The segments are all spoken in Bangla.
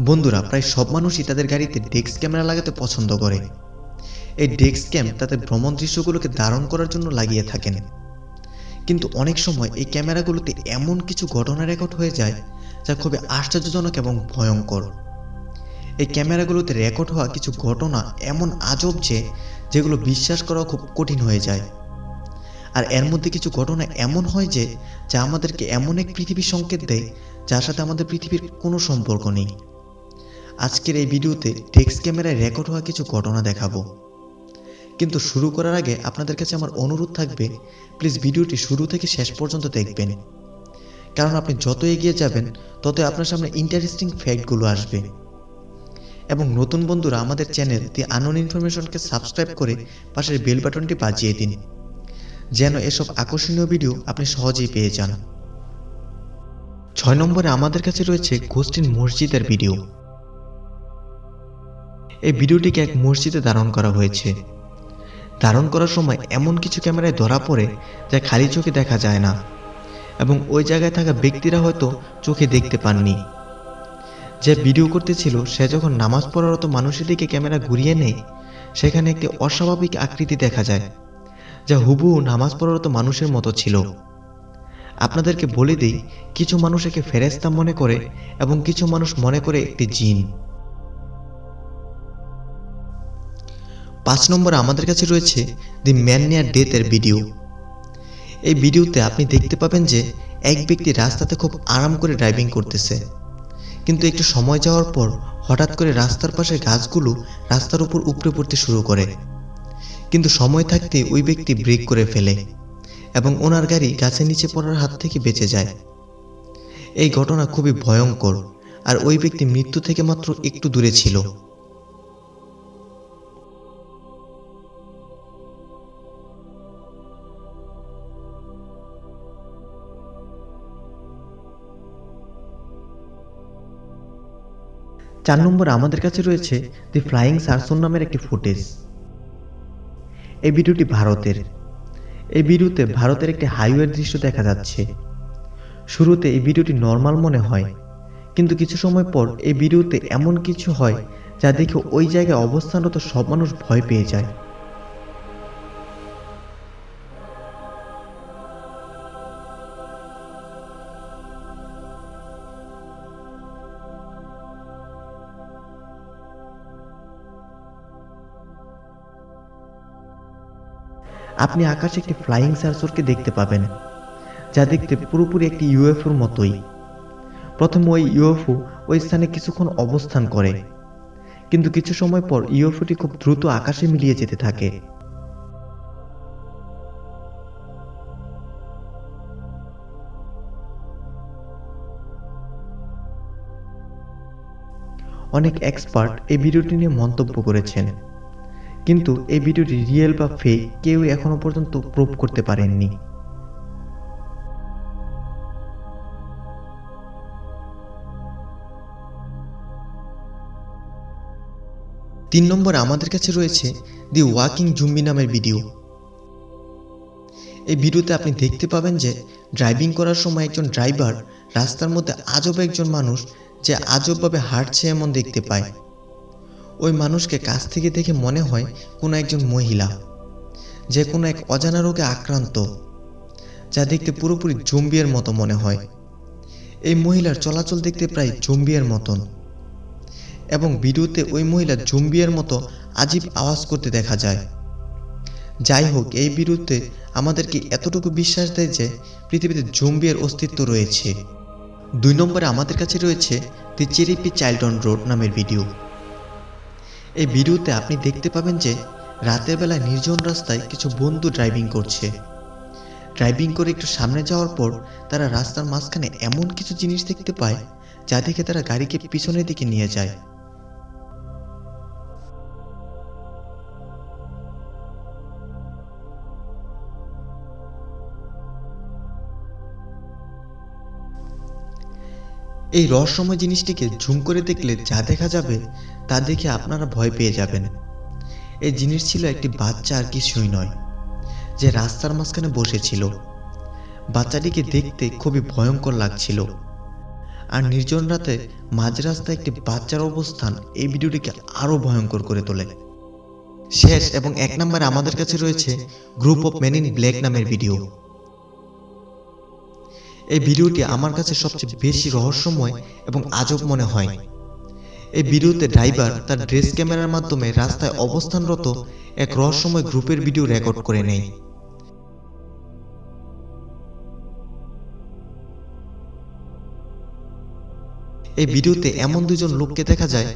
বন্ধুরা, প্রায় সব মানুষই তাদের গাড়িতে ডেস্ক ক্যামেরা লাগাতে পছন্দ করে। এই ডেস্ক ক্যাম তাদের ভ্রমণ দৃশ্যগুলোকে ধারণ করার জন্য লাগিয়ে থাকেন। কিন্তু অনেক সময় এই ক্যামেরাগুলোতে এমন কিছু ঘটনা রেকর্ড হয়ে যায় যা খুবই আশ্চর্যজনক এবং ভয়ঙ্কর। এই ক্যামেরাগুলোতে রেকর্ড হওয়া কিছু ঘটনা এমন আজব যে, যেগুলো বিশ্বাস করা খুব কঠিন হয়ে যায়। আর এর মধ্যে কিছু ঘটনা এমন হয় যে, যা আমাদেরকে এমন এক পৃথিবীর সংকেত দেয়, যার সাথে আমাদের পৃথিবীর কোনো সম্পর্ক নেই। আজকের এই ভিডিওতে ডেস্ক ক্যামেরায় রেকর্ড হওয়া কিছু ঘটনা দেখাবো। কিন্তু শুরু করার আগে আপনাদের কাছে আমার অনুরোধ থাকবে, প্লিজ ভিডিওটি শুরু থেকে শেষ পর্যন্ত দেখবেন। কারণ আপনি যত এগিয়ে যাবেন, তত আপনার সামনে ইন্টারেস্টিং ফ্যাক্টগুলো আসবে। এবং নতুন বন্ধুরা আমাদের চ্যানেল দি আনন ইনফরমেশনকে সাবস্ক্রাইব করে পাশের বেল বাটনটি বাজিয়ে দিন, যেন এসব আকর্ষণীয় ভিডিও আপনি সহজেই পেয়ে যান। ছয় নম্বরে আমাদের কাছে রয়েছে গোস্টিন মসজিদের ভিডিও এই ভিডিওটিকে এক মসজিদে ধারণ করা হয়েছে। ধারণ করার সময় এমন কিছু ক্যামেরায় ধরা পড়ে যা খালি চোখে দেখা যায় না এবং ওই জায়গায় থাকা ব্যক্তিরা হয়তো চোখে দেখতে পাননি। যে ভিডিও করতেছিল, সে যখন নামাজ পড়ারত মানুষের দিকে ক্যামেরা ঘুরিয়ে নেয়, সেখানে একটি অস্বাভাবিক আকৃতি দেখা যায়, যা হুবহু নামাজ পড়ারত মানুষের মতো ছিল। আপনাদেরকে বলে দিই, কিছু মানুষ একে ফেরেস্তা মনে করে এবং কিছু মানুষ মনে করে একটি জিন। পাঁচ নম্বরে আমাদের কাছে রয়েছে দি ম্যান নিয়ার ডেথের ভিডিও এই ভিডিওতে আপনি দেখতে পাবেন যে এক ব্যক্তি রাস্তাতে খুব আরাম করে ড্রাইভিং করতেছে। কিন্তু একটু সময় যাওয়ার পর হঠাৎ করে রাস্তার পাশে গাছগুলো রাস্তার উপর উপড়ে পড়তে শুরু করে। কিন্তু সময় থাকতে ওই ব্যক্তি ব্রেক করে ফেলে এবং ওনার গাড়ি গাছের নিচে পড়ার হাত থেকে বেঁচে যায়। এই ঘটনা খুবই ভয়ঙ্কর, আর ওই ব্যক্তি মৃত্যু থেকে মাত্র একটু দূরে ছিল। চার নম্বর আমাদের কাছে রয়েছে দি ফ্লাইং সারসন নামের একটি ফুটেজ এই ভিডিওটি ভারতের। এই ভিডিওতে ভারতের একটি হাইওয়ের দৃশ্য দেখা যাচ্ছে। শুরুতে এই ভিডিওটি নর্মাল মনে হয়, কিন্তু কিছু সময় পর এই ভিডিওতে এমন কিছু হয় যা দেখে ওই জায়গায় অবস্থানরত সব মানুষ ভয় পেয়ে যায়। আপনি আকাশে একটি ফ্লাইং সার্সরকে দেখতে পাবেন, যা দেখতে পুরোপুরি একটি ইউএফওর মতোই। প্রথমে ওই ইউএফও ওই স্থানে কিছুক্ষণ অবস্থান করে, কিন্তু কিছু সময় পর ইউএফওটি খুব দ্রুত আকাশে মিলিয়ে যেতে থাকে। অনেক এক্সপার্ট এই ভিডিওটি নিয়ে মন্তব্য করেছেন। কিন্তু এই ভিডিওটি রিয়েল বা ফেক কেউ এখনও পর্যন্ত প্রুভ করতে পারেননি। তিন নম্বর আমাদের কাছে রয়েছে দি ওয়াকিং জুম্বি নামের ভিডিও এই ভিডিওতে আপনি দেখতে পাবেন যে ড্রাইভিং করার সময় একজন ড্রাইভার রাস্তার মধ্যে আজব একজন মানুষ যে আজবভাবে হাঁটছে এমন দেখতে পায়। ওই মানুষকে কাছ থেকে দেখে মনে হয় কোনো একজন মহিলা, যে কোনো এক অজানা রোগে আক্রান্ত, যা দেখতে পুরোপুরি জম্বিয়ের মতো মনে হয়। এই মহিলার চলাচল দেখতে প্রায় জম্বিয়ের মতন এবং ভিডিওতে ওই মহিলা জম্বিয়ের মতো আজীব আওয়াজ করতে দেখা যায়। যাই হোক, এই বিরুদ্ধে আমাদেরকে এতটুকু বিশ্বাস দেয় যে পৃথিবীতে জম্বিয়ের অস্তিত্ব রয়েছে। দুই নম্বরে আমাদের কাছে রয়েছে দি চেরিপি চাইল্ড অন রোড নামের ভিডিও। এই ভিডিওতে আপনি দেখতে পাবেন যে রাতের বেলায় নির্জন রাস্তায় কিছু বন্ধু ড্রাইভিং করছে। ড্রাইভিং করে একটু সামনে যাওয়ার পর তারা রাস্তার মাঝখানে এমন কিছু জিনিস দেখতে পায় যা দেখে তারা গাড়িকে পিছনের দিকে নিয়ে যায়। এই রহস্যময় জিনিসটিকে ঝুম করে দেখলে যা দেখা যাবে, তা দেখে আপনারা ভয় পেয়ে যাবেন। এই জিনিস ছিল একটি বাচ্চা আর কিছুই নয়, যে রাস্তার মাঝখানে বসেছিল। বাচ্চাটিকে দেখতে খুবই ভয়ঙ্কর লাগছিল। আর নির্জন রাতে মাঝ রাস্তায় একটি বাচ্চার অবস্থান এই ভিডিওটিকে আরও ভয়ঙ্কর করে তোলে। শেষ এবং এক নম্বরে আমাদের কাছে রয়েছে group of men in black নামের ভিডিও। এই ভিডিওটি আমার কাছে সবচেয়ে বেশি রহস্যময় এবং আজব মনে হয়। এই ভিডিওতে ড্রাইভার তার ড্রেস ক্যামেরার মাধ্যমে রাস্তায় অবস্থানরত এক রহস্যময় গ্রুপের ভিডিও রেকর্ড করে নেয়। এই ভিডিওতে এমন দুজন লোককে দেখা যায়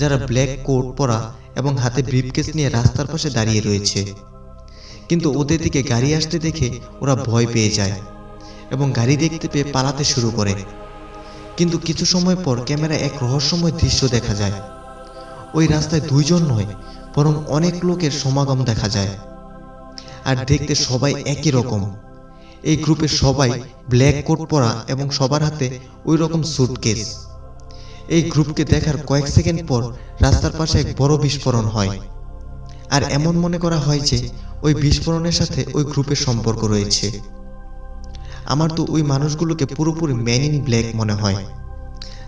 যারা ব্ল্যাক কোট পরা এবং হাতে ব্রিফকেস নিয়ে রাস্তার পাশে দাঁড়িয়ে রয়েছে। কিন্তু ওদের দিকে গাড়ি আসতে দেখে ওরা ভয় পেয়ে যায়। এবং গাড়ি দেখতে পেয়ে পালাতে শুরু করে। কিন্তু কিছু সময় পর ক্যামেরা এক রহস্যময় দৃশ্য দেখা যায়। ওই রাস্তায় দুইজন নয়, বরং অনেক লোকের সমাগম দেখা যায়। আর দেখতে সবাই একই রকম। এই গ্রুপের সবাই ব্ল্যাক কোট পরা এবং সবার হাতে ওই রকম সুটকেস। এই গ্রুপকে দেখার কয়েক সেকেন্ড পর রাস্তার পাশে এক বড় বিস্ফোরণ হয়। আর এমন মনে করা হয় যে ওই বিস্ফোরণের সাথে ওই গ্রুপের সম্পর্ক রয়েছে। আমার তো ওই মানুষগুলোকে পুরোপুরি ম্যান ইন ব্ল্যাক মনে হয়।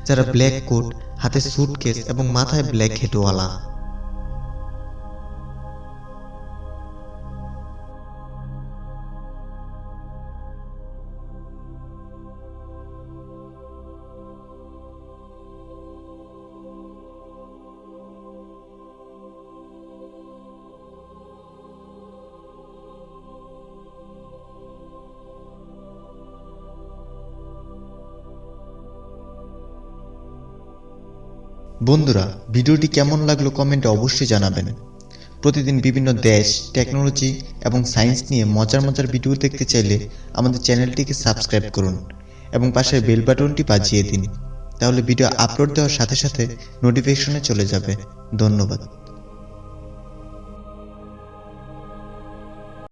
যারা ব্ল্যাক কোট, হাতে স্যুটকেস এবং মাথায় ব্ল্যাক হেটওয়ালা বন্ধুরা, ভিডিওটি কেমন লাগল কমেন্টে অবশ্যই জানাবেন। প্রতিদিন বিভিন্ন দেশ টেকনোলজি এবং সায়েন্স নিয়ে মজার মজার ভিডিও দেখতে চাইলে আমাদের চ্যানেলটিকে সাবস্ক্রাইব করুন এবং পাশের বেল বাটনটি বাজিয়ে দিন। তাহলে ভিডিও আপলোড দেওয়ার সাথে সাথে নোটিফিকেশনে চলে যাবে। ধন্যবাদ।